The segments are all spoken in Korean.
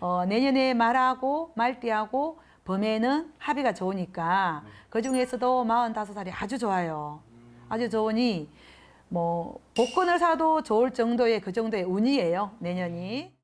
어, 내년에 말하고 말띠하고 범에는 합의가 좋으니까 그 중에서도 45살이 아주 좋아요. 아주 좋으니 뭐 복권을 사도 좋을 정도의 그 정도의 운이에요. 내년이.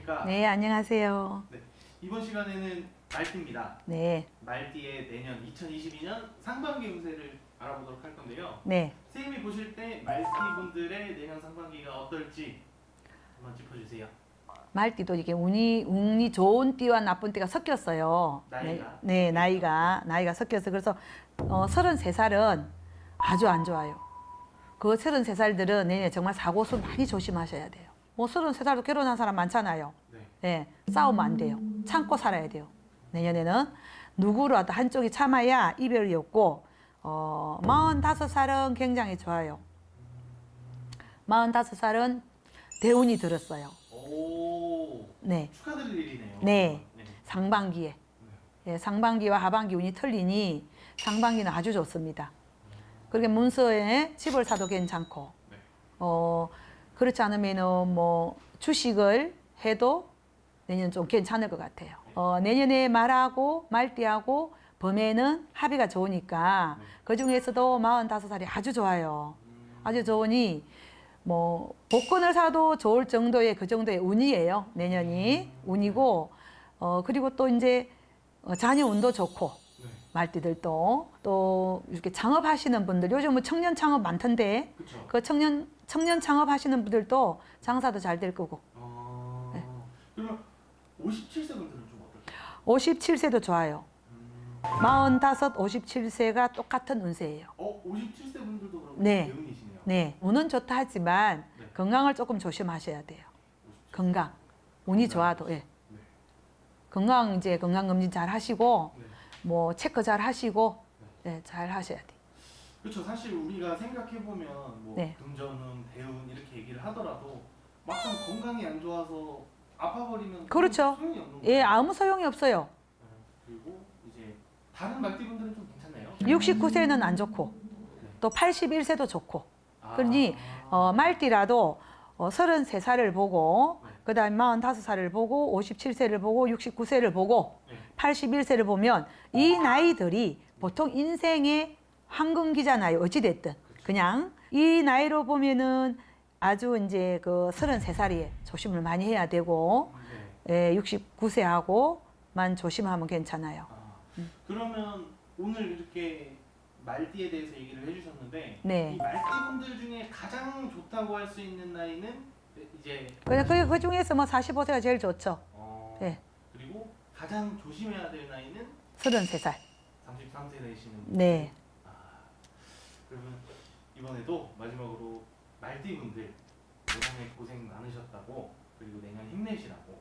안녕하십니까? 네, 안녕하세요. 네, 이번 시간에는 말띠입니다. 네, 말띠의 내년 2022년 상반기 운세를 알아보도록 할 건데요. 네. 선생님이 보실 때 말띠 분들의 내년 상반기가 어떨지 한번 짚어주세요. 말띠도 이게 운이 운이 좋은 띠와 나쁜 띠가 섞였어요. 나이가? 네, 네, 나이가 나이가 섞여서 그래서 어, 33살은 아주 안 좋아요. 그 33살들은 내년에 정말 사고수 많이 조심하셔야 돼요. 뭐 33살도 결혼한 사람 많잖아요. 네. 네, 싸우면 안 돼요. 참고 살아야 돼요. 내년에는 누구라도 한쪽이 참아야 이별이 없고 어, 45살은 굉장히 좋아요. 45살은 대운이 들었어요. 오, 네. 축하드릴 일이네요. 네. 네. 상반기에 예, 상반기와 하반기 운이 틀리니 상반기는 아주 좋습니다. 그렇게 문서에 집을 사도 괜찮고 네. 어 그렇지 않으면은 뭐 주식을 해도 내년 좀 괜찮을 것 같아요. 어 내년에 말하고 말띠하고 범에는 합의가 좋으니까 네. 그 중에서도 45살이 아주 좋아요. 음, 아주 좋으니 뭐 복권을 사도 좋을 정도의 그 정도의 운이에요. 내년이 운이고 어 그리고 또 이제 어, 자녀 운도 좋고 네. 말띠들도 또 이렇게 창업하시는 분들 요즘은 청년 창업 많던데 그렇죠. 그 청년 청년 창업하시는 분들도 장사도 잘 될 거고 어, 네. 그러면 57세 분들은 좀 어떨까요? 57세도 좋아요. 음, 45, 57세가 똑같은 운세예요. 어, 57세 분들도 그럼 네. 대운이시네요. 네, 운은 좋다 하지만 네. 건강을 조금 조심하셔야 돼요. 57세. 건강. 운이 좋아도 예. 네. 건강 이제 건강 검진 잘 하시고 네. 뭐 체크 잘 하시고 네, 잘 하셔야 돼. 그렇죠. 사실 우리가 생각해 보면 뭐 네. 금전운, 대운 이렇게 얘기를 하더라도 막상 건강이 안 좋아서 아파버리면 그렇죠. 소용이 없는 예, 거예요. 아무 소용이 없어요. 네. 그리고 이제 다른 말띠분들은 좀 괜찮나요? 69세는 안 좋고 또 81세도 좋고 아. 그러니 어, 말띠라도 어, 33살을 보고 네. 그다음에 45살을 보고 57세를 보고 69세를 보고 네. 81세를 보면 이 나이들이 보통 인생의 황금기잖아요. 어찌 됐든 그냥 이 나이로 보면은 아주 이제 그 33살이 조심을 많이 해야 되고 네. 예, 69세하고만 조심하면 괜찮아요. 아, 음. 그러면 오늘 이렇게 말띠에 대해서 얘기를 해주셨는데 네. 이 말띠분들 중에 가장 좋다고 할 수 있는 나이는 이제 그, 그, 그 중에서 뭐 45세가 제일 좋죠. 어, 네. 그리고 가장 조심해야 될 나이는 33살. 33세 되시는 분. 네. 아, 그러면 이번에도 마지막으로 말띠분들 올한해 고생 많으셨다고 그리고 내년 힘내시라고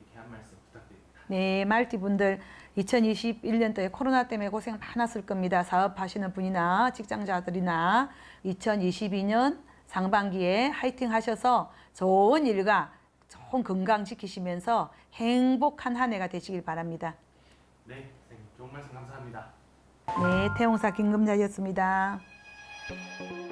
이렇게 한 말씀 부탁드립니다. 네, 말띠분들 2021년도에 코로나 때문에 고생 많았을 겁니다. 사업하시는 분이나 직장자들이나 2022년 상반기에 화이팅 하셔서 좋은 일과 좋은 건강 지키시면서 행복한 한 해가 되시길 바랍니다. 네, 선생님 좋은 말씀 감사합니다. 네, 태용사 김금자였습니다. Thank you.